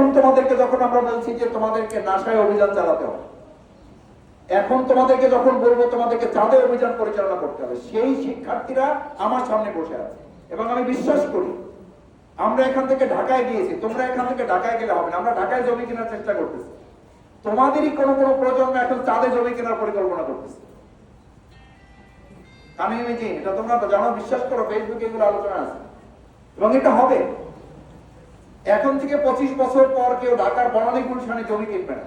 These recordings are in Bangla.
এখন তোমাদেরকে যখন আমরা বলছি যে তোমাদেরকে নাসায় অভিযান চালাতে হবে, এখন তোমাদেরকে যখন বলব তোমাদেরকে চাঁদে অভিযান পরিচালনা করতে হবে, সেই শিক্ষার্থীরা আমার সামনে বসে আছে। এবং আমি বিশ্বাস করি, আমরা এখান থেকে ঢাকায় গিয়েছি, তোমরা এখান থেকে ঢাকায় গেলে হবে না, আমরা ঢাকায় জমি কেনার চেষ্টা করতেছি। তোমাদেরই কোনো কোনো প্রজন্ম এখন চাঁদে জমি কেনার পরিকল্পনা করতেছে। আমি এটা তোমরা জানো, বিশ্বাস করো ফেসবুকে এগুলো আলোচনা আছে। এবং এটা হবে। এখন থেকে পঁচিশ বছর পর কেউ ঢাকার বনানী গুলশানে জমি কিনবে না।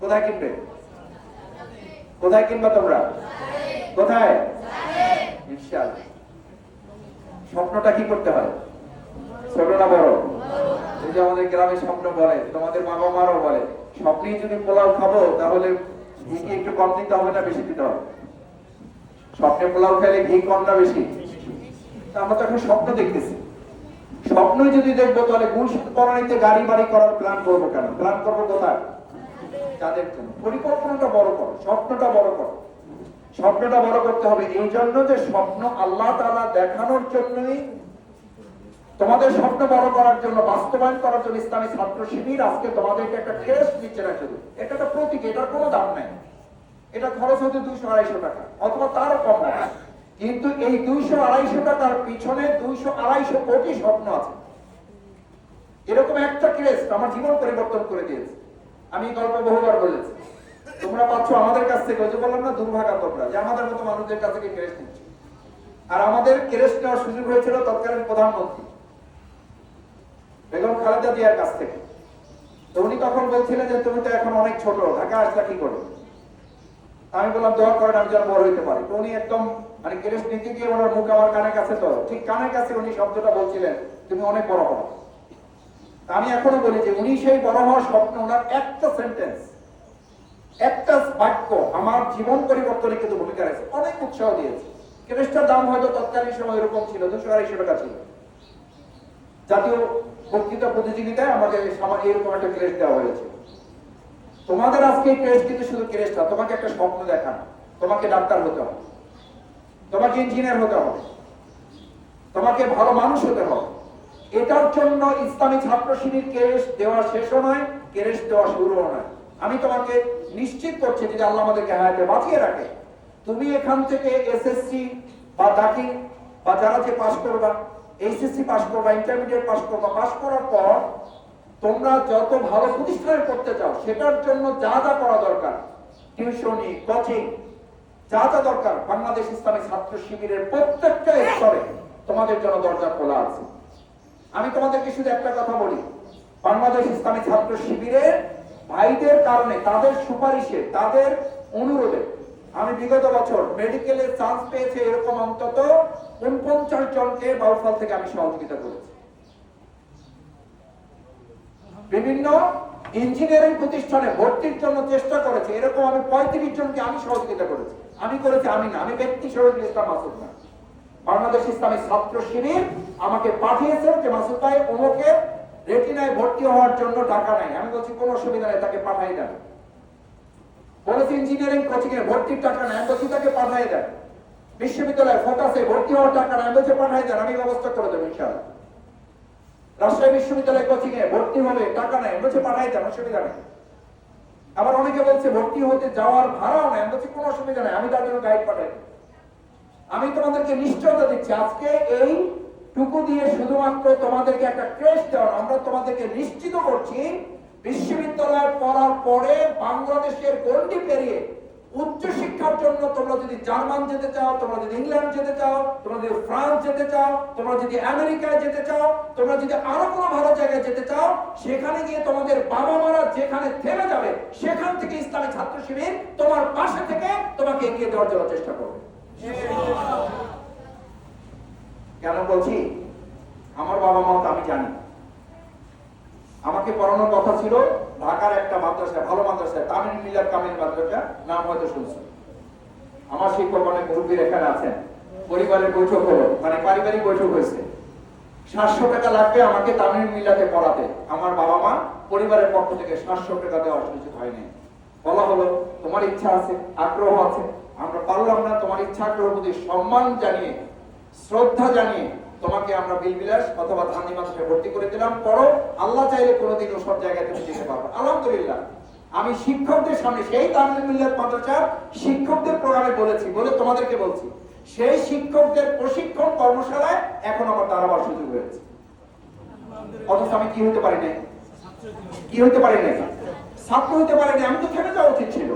কোথায় কিনবে? কোথায় কিনবে তোমরা? কোথায়? স্বপ্নটা কি করতে হয়? বড়। এই যে আমাদের গ্রামে স্বপ্ন বলে, তোমাদের বাবা মারও বলে, স্বপ্নেই যদি পোলাও খাব, তাহলে ঘি কি একটু কম দিতে হবে না বেশি দিতে হবে? স্বপ্নে পোলাও খেলে ঘি কম না বেশি? আমরা তো এখন স্বপ্ন দেখতেছি। স্বপ্নই যদি দেখব, তাহলে গুলশান করানিতে গাড়ি বাড়ি করার প্ল্যান করব কেন? প্ল্যান করব কোথায়? তাদের জন্য। পরিকল্পনাটা বড় করো, স্বপ্নটা বড় করো। স্বপ্নটা বড় করতে হবে এই জন্য যে স্বপ্ন আল্লাহ তাআলা দেখানোর জন্যই তোমাদের স্বপ্ন বড় করার জন্য, বাস্তবায়ন করার জন্য ইসলামী ছাত্র শিবির আজকে তোমাদেরকে একটা ক্রেস্ট দিচ্ছে না শুধু। এটা একটা প্রতীক, এটার কোনো দাম নাই। এটা খরচ হতে দুশো আড়াইশো টাকা, অথবা তারও কম হবে। কিন্তু এই দুইশো আড়াইশো টাকার পিছনে দুইশো আড়াইশো কোটি স্বপ্ন আছে। এরকম একটা ক্রেস্ট আমার জীবন পরিবর্তন করে দিয়েছে। আমি গল্প বহুবার বলেছি। তোমরা পাচ্ছ আমাদের কাছ থেকে যে বললাম না, দুর্ভাগা তোমরা যে আমাদের মতো মানুষদের কাছ থেকে ক্রেস্ট নিচ্ছ। আর আমাদের ক্রেস্ট নেওয়ার সুযোগ হয়েছিল তৎকালীন প্রধানমন্ত্রী, বেগম খালেদা জিয়ার কাছ থেকে। তো উনি তখন বলছিলেন যে, তুমি তো এখন অনেক ছোট, ঢাকা আসলা কি করো আমি বললাম, দোয়া করেন, আমি যেন বড় হইতে পারি। তো উনি একদম মানে ক্রেস্ট নিতে গিয়ে ওনার মুখ আমার কানের কাছে তো ঠিক কানের কাছে উনি শব্দটা বলছিলেন, তুমি অনেক বড় হও। আমি এখনও বলি যে উনি সেই বড় হওয়ার স্বপ্ন, ওনার একটা সেন্টেন্স একটা বাক্য আমার জীবন পরিবর্তনে কিন্তু ভূমিকা রয়েছে অনেক উৎসাহ দিয়েছে। ক্রেস্টের দাম হয়তো তৎকালীন সময় এরকম ছিল, দুশো আড়াইশো টাকা ছিল। জাতীয় বক্তৃতা প্রতিযোগিতায় আমাকে এরকম একটা ক্রেস্ট দেওয়া হয়েছে। তোমাদের আজকে এই ক্রেস্ট কিন্তু শুধু ক্রেস্ট না তোমাকে একটা স্বপ্ন দেখানো, তোমাকে ডাক্তার হতে হবে। তোমাকে ইঞ্জিনিয়ার হতে হবে। তোমাকে ভালো মানুষ হতে হবে। এটার জন্য ইসলামী ছাত্র শিবির কেরেস দেওয়া শেষও নয় কেরেস দেওয়া শুরুও নয়। আমি তোমাকে নিশ্চিত করছি যে আল্লাহ আমাদেরকে হায়াতে বাঁচিয়ে রাখে। তুমি এখান থেকে এসএসসি বা দাখিল বা যারা যে পাশ করবা এইচএসসি পাশ করবা ইন্টারমিডিয়েট পাশ করবা, পাশ করার পর তোমরা যত ভালো প্রতিষ্ঠানে করতে চাও, সেটার জন্য যা যা করা দরকার টিউশনি কোচিং যা যা দরকার, বাংলাদেশ ইসলামী ছাত্র শিবিরের প্রত্যেকটা স্তরে তোমাদের জন্য দরজা খোলা আছে। আমি তোমাদেরকে শুধু একটা কথা বলি, বাংলাদেশ ইসলামী ছাত্র শিবিরের ভাইদের কারণে, তাদের সুপারিশে, তাদের অনুরোধে আমি বিগত বছর মেডিকেলের চান্স পেয়েছে এরকম অন্তত উনপঞ্চাশ জনকে বাউফল থেকে আমি সহযোগিতা করেছি। বিভিন্ন ইঞ্জিনিয়ারিং প্রতিষ্ঠানে ভর্তির জন্য চেষ্টা করেছে, এরকম আমি পঁয়ত্রিশ জনকে আমি সহযোগিতা করেছি। আমি করেছি, আমি না। আমি ব্যক্তি শহীদুল ইসলাম মাসুদ না। বাংলাদেশ ইসলামী ছাত্র শিবির আমাকে পাঠিয়েছেন যে মাসুদ ভাই অমুকে রেটিনায় ভর্তি হওয়ার জন্য টাকা নাই। আমি বলছি, কোনো অসুবিধা নেই, তাকে পাঠাই দেন। বলেছি ইঞ্জিনিয়ারিং কোচিং এ ভর্তির টাকা নাই। বলছি, তাকে পাঠাই দেন। বিশ্ববিদ্যালয়ে ফোকাসে ভর্তি হওয়ার টাকা নাই। আমি বলছি, পাঠাই দেন, আমি ব্যবস্থা করে দেবো, ইনশাআল্লাহ। রাজশাহী বিশ্ববিদ্যালয় কোচিং এ ভর্তি হবে টাকা নাই। বলছে, পাঠাই দেন, অসুবিধা নেই। আবার অনেকে বলছে ভর্তি হতে যাওয়ার ভাড়াও নেই। আমি বলছি, কোনো অসুবিধা নেই, আমি তার জন্য গাইড পাঠাই। আমি তোমাদেরকে নিশ্চয়তা দিচ্ছি, আজকে এই টুকু দিয়ে শুধুমাত্র তোমাদেরকে একটা ক্রেশ দেওয়ার আমরা তোমাদেরকে নিশ্চিত করছি, বিশ্ববিদ্যালয় পড়ার পরে বাংলাদেশের গন্ডি পেরিয়ে উচ্চ শিক্ষার জন্য তোমরা যদি জার্মান যেতে চাও, তোমরা যদি ইংল্যান্ড যেতে চাও, তোমরা যদি ফ্রান্স যেতে চাও, তোমরা যদি আমেরিকায় যেতে চাও, তোমরা যদি আরও কোনো ভালো জায়গায় যেতে চাও, সেখানে গিয়ে তোমাদের বাবা মারা যেখানে থেমে যাবে, সেখান থেকে ইসলামী ছাত্র শিবির তোমার পাশে থেকে তোমাকে এগিয়ে দেওয়ার জন্য চেষ্টা করবে। কেন বলছি? আমার বাবা মা তো আমি জানি। আমাকে পড়ানোর কথা ছিল ঢাকার একটা মাদ্রাসা, ভালো মাদ্রাসা তামিল মিলার কামিল মাদ্রাসা, নাম হয়তো শুনছো। আমার শিক্ষক অনেক মুরব্বীর এখানে আছেন। পরিবারের বৈঠক হলো মানে পারিবারিক বৈঠক হয়েছে। সাতশো টাকা লাগবে আমাকে তামিল মিলাতে পড়াতে। আমার বাবা মা পরিবারের পক্ষ থেকে সাতশো টাকা দেওয়ার সুযোগ হয়নি বলা হলো, তোমার ইচ্ছা আছে, আগ্রহ আছে, আমরা পারলাম না, তোমার ইচ্ছা আগ্রহ প্রতি সম্মান জানিয়ে, শ্রদ্ধা জানিয়ে তোমাকে আমরা বিলবিলাস অথবা ধানি মাসে ভর্তি করে দিলাম। পড়ো, আল্লাহ চাইলে কোনোদিন সব জায়গায় তুমি যেতে পারবে। আলহামদুলিল্লাহ। আমি শিক্ষকদের সামনে সেই তামিল মাদ্রাসার শিক্ষকদের প্রোগ্রামে বলেছি, বলে তোমাদেরকে বলছি। সেই শিক্ষকদের প্রশিক্ষণ কর্মশালায় এখন আমার দাঁড়াবার সুযোগ হয়েছে। অথচ আমি কি হতে পারি নাই? কি হতে পারি নাই? ছাত্র হতে পারি নাই। আমি তো থেমে যাওয়া উচিত ছিল।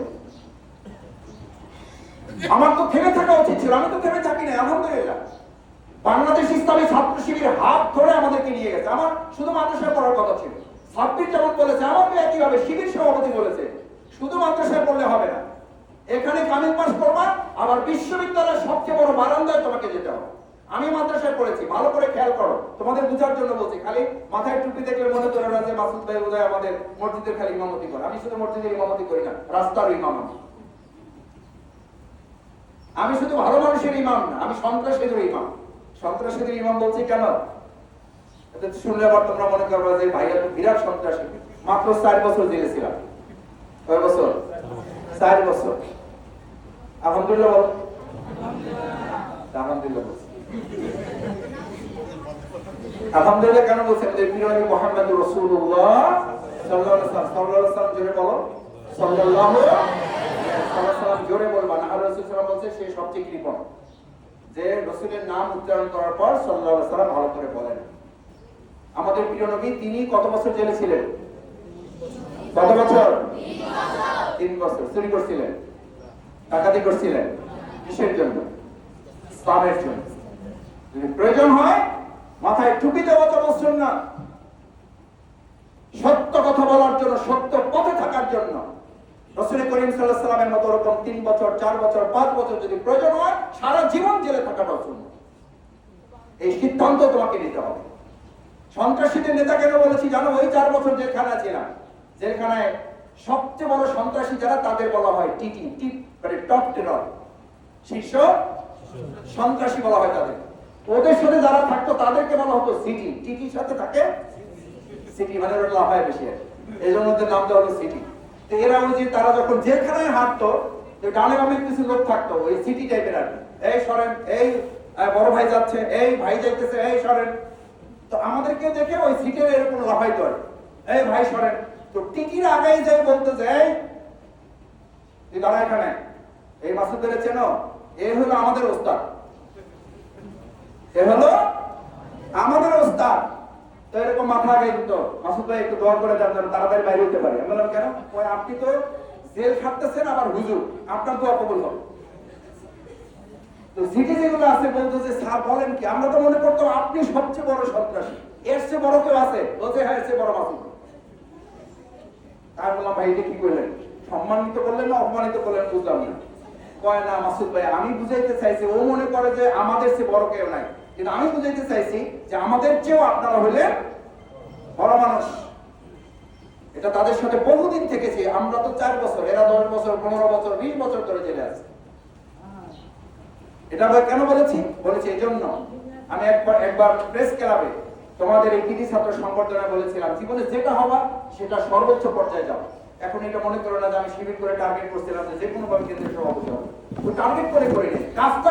আমার তো থেমে থাকা উচিত ছিল। আমি তো থেমে থাকি নাই। আলহামদুলিল্লাহ। বাংলাদেশ ইসলামী ছাত্র শিবির হাত ধরে আমাদেরকে নিয়ে গেছে। আমার শুধু মাদ্রাসায় পড়ার কথা ছিল। ছাব্বিশ যেমন বলেছে আমাকে একইভাবে শিবির সভাপতি বলেছে? শুধু মাদ্রাসায় পড়লে হবে না। এখানে কামিল পাস করবা আবার বিশ্ববিদ্যালয়ের সবচেয়ে বড় বারান্দায় তোমাকে যেতে হবে। আমি মাদ্রাসায় পড়েছি, ভালো করে খেয়াল করো। তোমাদের বুঝার জন্য বলছি, খালি মাথায় টুপি দেখলে মনে না যে মাসুদ ভাই বোধহয় আমাদের মসজিদের খালি ইমামতি করে। আমি শুধু মসজিদের ইমামতি করি না, রাস্তার ইমাম আমি। আমি শুধু ভালো মানুষের ইমাম না, আমি সন্ত্রাসীদের ইমাম। সন্ত্রাসীদের ইমাম বলছি কেন? শুনলে আবার তোমরা মনে করবে যে ভাইয়া তো বিরাট সন্ত্রাসী। মাত্র চার বছর জেলে ছিলাম। কয় বছর? চার বছর। আলহামদুলিল্লাহ বল। আলহামদুলিল্লাহ আলহামদুলিল্লাহ কেন বলছেন যে নবী মুহাম্মদ আলাইহি আলাইহি ওয়াসাল্লাম জোরে বলো। সাল্লাল্লাহু আলাইহি জোরে বলবা না। আর রাসূল সাল্লাল্লাহু কৃপণ। যে রাসূলের নাম উচ্চারণ করার পর সাল্লাল্লাহু আলাইহি ওয়াসাল্লাম ভালো করে বলেন। আমাদের প্রিয় নবী তিনি কত বছর জেলে ছিলেন? কত বছর? তিন বছর। চুরি করছিলেন? ডাকাতি করছিলেন? কিসের জন্য? ইসলামের জন্য। প্রয়োজন হয়, মাথায় টুপি দেওয়া তো না। সত্য কথা বলার জন্য, সত্য পথে থাকার জন্য। রসুল করিম সাল্লাহ সাল্লামের মতো ওরকম তিন বছর, চার বছর, পাঁচ বছর যদি প্রয়োজন হয়, সারা জীবন জেলে থাকাটা জন্য এই সিদ্ধান্ত তোমাকে নিতে হবে। সন্ত্রাসীদের নেতা কেন বলেছি, জানো, ওই চার বছর জেলখানা ছিলাম। জেলখানায় সবচেয়ে বড় সন্ত্রাসী যারা তাদের বলা হয় টিটি, টিপ মানে টপ টেরর। শীর্ষ সন্ত্রাসী বলা হয় তাদের। ওদের সাথে যারা থাকতো, তাদেরকে বলা হতো সিটি। টিটির সাথে থাকে সিটি মানে লাভ হয় বেশি এই জন্য ওদের নাম দেওয়া হলো সিটি। তো এরা ওই যে তারা যখন জেলখানায় হাঁটতো ডানে বামে কিছু লোক থাকতো, ওই সিটি টাইপের আর এই সরেন, এই বড় ভাই যাচ্ছে, এই ভাই যাইতেছে, এই সরেন। তো আমাদেরকে দেখে ওই সিটের এরকম লাফাই করে এই ভাই সরেন, তো টিকির আগেই যাই বলতে যাই তুই দাঁড়া এখানে, এই মাসুদের চেনো, এ হলো আমাদের ওস্তাদ। এ হলো আমাদের ওস্তাদ। তো এরকম মাথা একটু দোয়া করে দেন, যেন তাড়াতাড়ি বাইরে আমি বললাম, কেন? ওই আপনি তো জেল খাটতেছেন হুজুর। আপনার দোয়া হবে। তো যেগুলো আছে, বলতো যে, স্যার, বলেন কি? আমরা তো মনে করতাম, আপনি সবচেয়ে বড় সন্ত্রাসী। এর চেয়ে বড় কেউ আছে? বলছে হ্যাঁ এর চেয়ে বড় তার বললাম, ভাই কি করলেন? সম্মানিত করলেন না, অপমানিত করলেন, বুঝলাম না। কয়, না, মাসুদ ভাই, আমি বুঝাইতে চাইছি, ও মনে করে যে আমাদের চেয়ে বড় কেউ নাই। কিন্তু আমি বুঝাইতে চাইছি যে আমাদের চেয়েও আপনারা হইলেন বড় মানুষ। এটা তাদের সাথে বহুদিন থেকেছি। আমরা তো চার বছর, এরা দশ বছর, পনেরো বছর, বিশ বছর ধরে জেলে আছে। এটা আমরা কেন বলেছি? বলেছি এই জন্য আমি একবার একবার প্রেস ক্লাবে তোমাদের এই কৃতি ছাত্র সংবর্ধনা বলেছিলাম, জীবনে যেটা হবা সেটা সর্বোচ্চ পর্যায়ে যাও। এখন এটা মনে করো না যে আমি শিবির করে টার্গেট করছিলাম যে কোনো ভাবে কেন্দ্রের সভাপতি হবে। টার্গেট করে করিনি। কাজটা